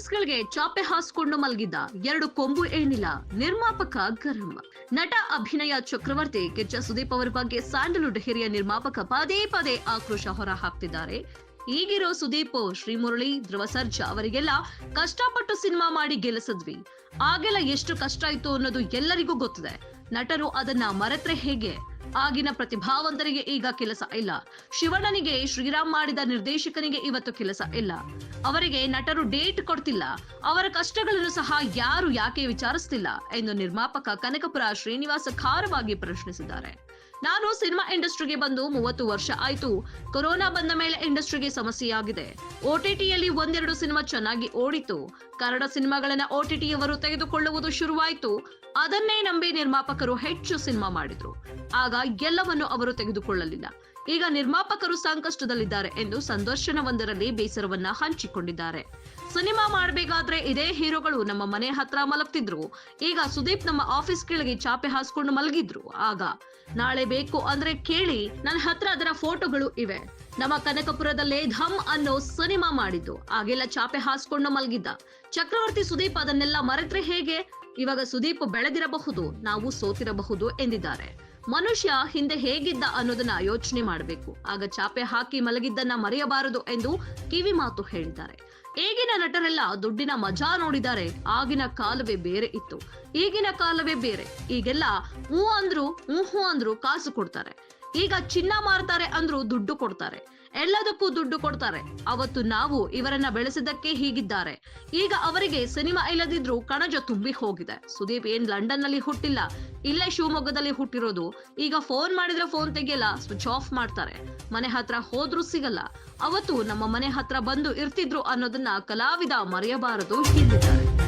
ಆಫೀಸ್ಗಳಿಗೆ ಚಾಪೆ ಹಾಸ್ಕೊಂಡು ಮಲಗಿದ್ದ ಎರಡು ಕೊಂಬು ಏನಿಲ್ಲ, ನಿರ್ಮಾಪಕ ಗರಂ. ನಟ ಅಭಿನಯ ಚಕ್ರವರ್ತಿ ಕಿಚ್ಚ ಸುದೀಪ್ ಅವರ ಬಗ್ಗೆ ಸ್ಯಾಂಡಲ್ವುಡ್ ಹಿರಿಯ ನಿರ್ಮಾಪಕ ಪದೇ ಪದೇ ಆಕ್ರೋಶ ಹೊರ ಹಾಕ್ತಿದ್ದಾರೆ ಈಗಿರೋ ಸುದೀಪ್, ಶ್ರೀಮುರಳಿ ಧ್ರುವ ಸರ್ಜಾ ಅವರಿಗೆಲ್ಲ ಕಷ್ಟಪಟ್ಟು ಸಿನಿಮಾ ಮಾಡಿ ಗೆಲ್ಲಿಸಿದ್ವಿ. ಆಗೆಲ್ಲ ಎಷ್ಟು ಕಷ್ಟ ಇತ್ತು ಅನ್ನೋದು ಎಲ್ಲರಿಗೂ ಗೊತ್ತಿದೆ. ನಟರು ಅದನ್ನ ಮರೆತ್ರೆ ಹೇಗೆ? ಆಗಿನ ಪ್ರತಿಭಾವಂತರಿಗೆ ಈಗ ಕೆಲಸ ಇಲ್ಲ. ಶಿವಣ್ಣನಿಗೆ ಶ್ರೀರಾಮ್ ಮಾಡಿದ ನಿರ್ದೇಶಕನಿಗೆ ಇವತ್ತು ಕೆಲಸ ಇಲ್ಲ. ಅವರಿಗೆ ನಟರು ಡೇಟ್ ಕೊಡ್ತಿಲ್ಲ. ಅವರ ಕಷ್ಟಗಳನ್ನು ಸಹ ಯಾರು ಯಾಕೆ ವಿಚಾರಿಸ್ತಿಲ್ಲ ಎಂದು ನಿರ್ಮಾಪಕ ಕನಕಪುರ ಶ್ರೀನಿವಾಸ ಖಾರವಾಗಿ ಪ್ರಶ್ನಿಸಿದ್ದಾರೆ. ನಾನು ಸಿನಿಮಾ ಇಂಡಸ್ಟ್ರಿಗೆ ಬಂದು ಮೂವತ್ತು ವರ್ಷ ಆಯ್ತು. ಕೊರೋನಾ ಬಂದ ಮೇಲೆ ಇಂಡಸ್ಟ್ರಿಗೆ ಸಮಸ್ಯೆಯಾಗಿದೆ. ಓಟಿಟಿಯಲ್ಲಿ ಒಂದೆರಡು ಸಿನಿಮಾ ಚೆನ್ನಾಗಿ ಓಡಿತು ಕನ್ನಡ ಸಿನಿಮಾಗಳನ್ನ ಓಟಿಟಿಯವರು ತೆಗೆದುಕೊಳ್ಳುವುದು ಶುರುವಾಯಿತು. ಅದನ್ನೇ ನಂಬಿ ನಿರ್ಮಾಪಕರು ಹೆಚ್ಚು ಸಿನಿಮಾ ಮಾಡಿದ್ರು. ಆಗ ಎಲ್ಲವನ್ನು ಅವರು ತೆಗೆದುಕೊಳ್ಳಲಿಲ್ಲ. ಈಗ ನಿರ್ಮಾಪಕರು ಸಂಕಷ್ಟದಲ್ಲಿದ್ದಾರೆ ಎಂದು ಸಂದರ್ಶನವೊಂದರಲ್ಲಿ ಬೇಸರವನ್ನ ಹಂಚಿಕೊಂಡಿದ್ದಾರೆ. ಸಿನಿಮಾ ಮಾಡಬೇಕಾದ್ರೆ ಇದೇ ಹೀರೋಗಳು ನಮ್ಮ ಮನೆ ಹತ್ರ ಮಲಗ್ತಿದ್ರು. ಈಗ ಸುದೀಪ್ ನಮ್ಮ ಆಫೀಸ್ ಕೆಳಗೆ ಚಾಪೆ ಹಾಸ್ಕೊಂಡು ಮಲಗಿದ್ರು. ಆಗ ನಾಳೆ ಬೇಕು ಅಂದ್ರೆ ಕೇಳಿ, ನನ್ನ ಹತ್ರ ಅದರ ಫೋಟೋಗಳು ಇವೆ. ನಮ್ಮ ಕನಕಪುರದಲ್ಲೇ ಧಮ್ ಅನ್ನೋ ಸಿನಿಮಾ ಮಾಡಿದ್ದು. ಆಗೆಲ್ಲ ಚಾಪೆ ಹಾಸ್ಕೊಂಡು ಮಲಗಿದ್ದ. ಚಕ್ರವರ್ತಿ ಸುದೀಪ್ ಅದನ್ನೆಲ್ಲ ಮರೆತ್ರೆ ಹೇಗೆ? ಇವಾಗ ಸುದೀಪ್ ಬೆಳೆದಿರಬಹುದು, ನಾವು ಸೋತಿರಬಹುದು ಎಂದಿದ್ದಾರೆ. ಮನುಷ್ಯ ಹಿಂದೆ ಹೇಗಿದ್ದ ಅನ್ನೋದನ್ನ ಯೋಚನೆ ಮಾಡಬೇಕು. ಆಗ ಚಾಪೆ ಹಾಕಿ ಮಲಗಿದ್ದನ್ನ ಮರೆಯಬಾರದು ಎಂದು ಕಿವಿ ಮಾತು ಹೇಳಿದ್ದಾರೆ. ಈಗಿನ ನಟರೆಲ್ಲ ದುಡ್ಡಿನ ಮಜಾ ನೋಡಿದ್ದಾರೆ. ಆಗಿನ ಕಾಲವೇ ಬೇರೆ ಇತ್ತು. ಈಗಿನ ಕಾಲವೇ ಬೇರೆ. ಈಗೆಲ್ಲ ಹೂ ಅಂದ್ರು ಹೂ ಅಂದ್ರು ಕಾಸು ಕೊಡ್ತಾರೆ. ಈಗ ಚಿನ್ನ ಮಾರ್ತಾರೆ ಅಂದ್ರು ದುಡ್ಡು ಕೊಡ್ತಾರೆ. ಎಲ್ಲದಕ್ಕೂ ದುಡ್ಡು ಕೊಡ್ತಾರೆ. ಅವತ್ತು ನಾವು ಇವರನ್ನ ಬೆಳೆಸಿದ್ದಕ್ಕೆ ಹೀಗಿದ್ದಾರೆ. ಈಗ ಅವರಿಗೆ ಸಿನಿಮಾ ಇಲ್ಲದಿದ್ರು ಕಣಜ ತುಂಬಿ ಹೋಗಿದೆ. ಸುದೀಪ್ ಏನ್ ಲಂಡನ್ನಲ್ಲಿ ಹುಟ್ಟಿಲ್ಲ, ಇಲ್ಲೇ ಶಿವಮೊಗ್ಗದಲ್ಲಿ ಹುಟ್ಟಿರೋದು. ಈಗ ಫೋನ್ ಮಾಡಿದ್ರೆ ಫೋನ್ ತೆಗಿಯಲ್ಲ, ಸ್ವಿಚ್ ಆಫ್ ಮಾಡ್ತಾರೆ. ಮನೆ ಹತ್ರ ಹೋದ್ರೂ ಸಿಗಲ್ಲ. ಅವತ್ತು ನಮ್ಮ ಮನೆ ಹತ್ರ ಬಂದು ಇರ್ತಿದ್ರು ಅನ್ನೋದನ್ನ ಕಲಾವಿದ ಮರೆಯಬಾರದು ಎಂದಿದ್ದಾರೆ